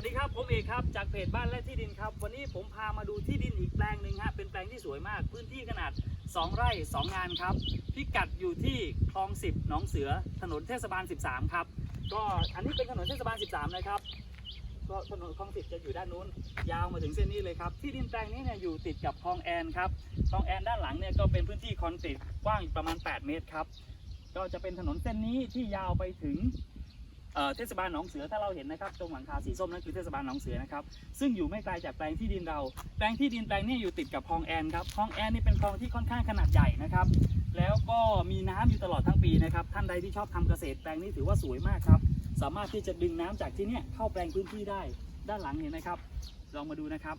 วัสดีครับ ผมเอกครับ จากเพจบ้านและที่ดินครับ วันนี้ผมพามาดูที่ดินอีกแปลงหนึ่งฮะ เป็นแปลงที่สวยมาก พื้นที่ขนาด 2 ไร่ 2 งานครับ พิกัดอยู่ที่คลอง 10 หนองเสือ ถนนเทศบาล 13 ครับ ก็อันนี้เป็นถนนเทศบาล 13 นะครับ ก็ถนนคลอง 10 จะอยู่ด้านนู้น ยาวมาถึงเส้นนี้เลยครับ ที่ดินแปลงนี้เนี่ยอยู่ติดกับคลองแอนครับ คลองแอนด้านหลังเนี่ยก็เป็นพื้นที่คอนกรีตกว้างประมาณ 8 เมตรครับ ก็จะเป็นถนนเส้นนี้ที่ยาวไปถึง เทศบาลหนองเสือถ้าเราเห็นนะครับตรงหลังคาสีส้มนั่นคือเทศบาลหนองเสือนะครับซึ่งอยู่ไม่ไกลจากแปลงที่ดินเรา แปลงที่ดินแปลงนี้อยู่ติดกับคลองแอนครับคลองแอนนี่เป็นคลองที่ค่อนข้างขนาดใหญ่นะครับแล้วก็มีน้ำอยู่ตลอดทั้งปีนะครับท่านใดที่ชอบทำเกษตรแปลงนี้ถือว่าสวยมากครับสามารถที่จะดึงน้ำจากที่นี่เข้าแปลงพื้นที่ได้ด้านหลังเห็นไหมครับลองมาดูนะครับ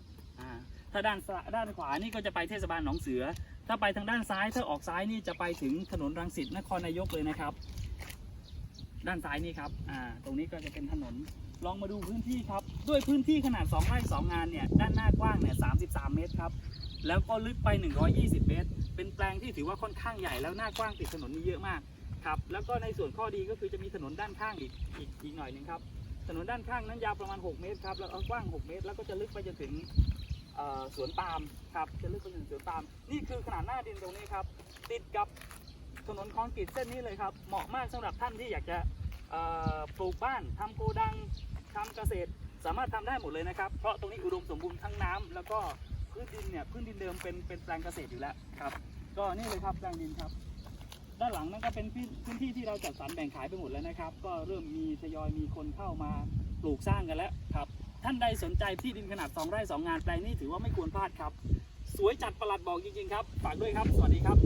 ถ้าด้านด้านขวานี่ก็จะไปเทศบาลหนองเสือ ถ้าไปทางด้านซ้ายถ้าออกซ้ายนี่จะไปถึงถนนรังสิตนครนายกเลยนะครับ ด้านซ้ายนี่ครับ อ่า ตรงนี้ก็จะเป็นถนน ลองมาดูพื้นที่ครับ ด้วยพื้นที่ขนาด 2 ไร่ 2 งานเนี่ย ด้านหน้ากว้างเนี่ย 33 เมตรครับ แล้วก็ลึกไป 120 เมตร เป็นแปลงที่ถือว่าค่อนข้างใหญ่แล้วหน้ากว้างติดถนนนี่เยอะมากครับ แล้วก็ในส่วนข้อดีก็คือจะมีถนนด้านข้างอีกอีกอีกหน่อยหนึงครับ ถนนด้านข้างนั้นยาวประมาณ 6 เมตรครับ แล้วก็กว้าง 6 เมตร แล้วก็จะลึกไปจนถึงสวนปาล์มครับ จะลึกไปจนถึงสวนปาล์ม นี่คือขนาดหน้าดินตรงนี้ครับ ติดกับ ถนนคอนกรีตเส้นนี้เลยครับเหมาะมากสำหรับท่านที่อยากจะปลูกบ้านทำโกดังทำเกษตร สามารถทำได้หมดเลยนะครับ เพราะตรงนี้อุดมสมบูรณ์ทั้งน้ำแล้วก็พื้นดินเนี่ยพื้นดินเดิมเป็นเป็นแปลงเกษตรอยู่แล้วครับก็นี่เลยครับแปลงดินครับด้านหลังนั่นก็เป็นพื้นพื้นที่ที่เราจัดสรรแบ่งขายไปหมดแล้วนะครับ ก็เริ่มมีทยอยมีคนเข้ามาปลูกสร้างกันแล้วครับ ท่านใดสนใจที่ดินขนาด 2 ไร่2งานแปลงนี้ถือว่าไม่ควรพลาดครับ สวยจัดประหลัดบอกจริงๆครับ ฝากด้วยครับ สวัสดีครับ